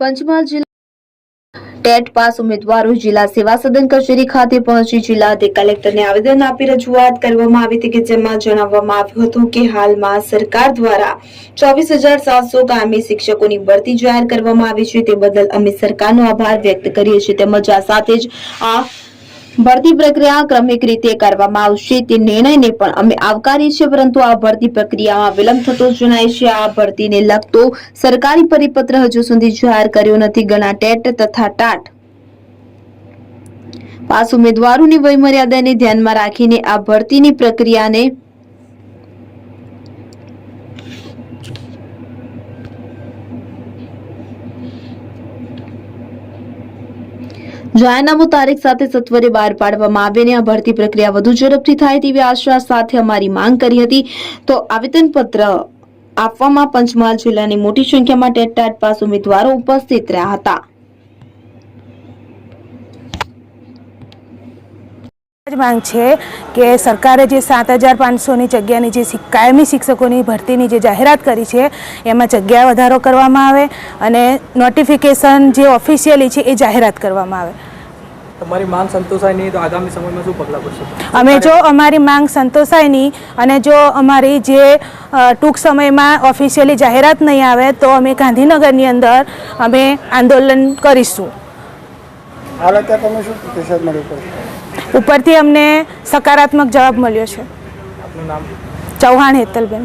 પંચમહાલ જિલ્લા TET pass ઉમેદવારો જિલ્લા સેવા સદન કચેરી ખાતે પહોંચી જિલ્લા કલેક્ટરને આવેદન આપી રજૂઆત કરવામાં આવી હતી કે જેમાં જણાવવામાં આવ્યું હતું કે હાલમાં સરકાર દ્વારા ચોવીસ હજાર સાતસો કાયમી શિક્ષકોની ભરતી જાહેર કરવામાં આવી છે. તે બદલ અમે સરકારનો આભાર વ્યક્ત કરીએ છીએ. તેમજ આ સાથે જ આ ભરતી પ્રક્રિયા ક્રમિક રીતે કરવામાં આવશે તે નિર્ણયને પણ અમે આવકારીએ છીએ, પરંતુ આ ભરતી પ્રક્રિયામાં વિલંબ થતો જણાય છે. આ ભરતીને લગતો સરકારી પરિપત્ર હજુ સુધી જાહેર કર્યો નથી. ઘણા ટેટ તથા ટાટ પાસ ઉમેદવારોની વયમર્યાદાને ધ્યાનમાં રાખીને આ ભરતીની પ્રક્રિયાને જાહેરનામું તારીખ સાથે સત્વરે બહાર પાડવામાં આવે અને આ ભરતી પ્રક્રિયા વધુ ઝડપથી થાય તેવી આશા સાથે અમારી માંગ કરી હતી. તો આવેદનપત્ર આપવામાં પંચમહાલ જિલ્લાની મોટી સંખ્યામાં ટાટ પાસ ઉમેદવારો ઉપસ્થિત રહ્યા હતા. જ માંગ છે કે સરકારે જે સાત હજાર પાંચસોની જગ્યાની જે કાયમી શિક્ષકોની ભરતીની જે જાહેરાત કરી છે એમાં જગ્યા વધારો કરવામાં આવે અને નોટિફિકેશન જે ઓફિશિયલી છે એ જાહેરાત કરવામાં આવે. તમારી માંગ સંતોષાય નહીં તો આગામી સમયમાં શું પગલાં ભરશો? અમે જો અમારી માંગ સંતોષાય નહીં અને જો અમારી જે ટૂંક સમયમાં ઓફિશિયલી જાહેરાત નહીં આવે તો અમે ગાંધીનગરની અંદર અમે આંદોલન કરીશું. હાલ અત્યારે તમને શું પ્રતિસાદ મળ્યો? ઉપરથી અમને સકારાત્મક જવાબ મળ્યો છે. ચૌહાણ હેતલબેન.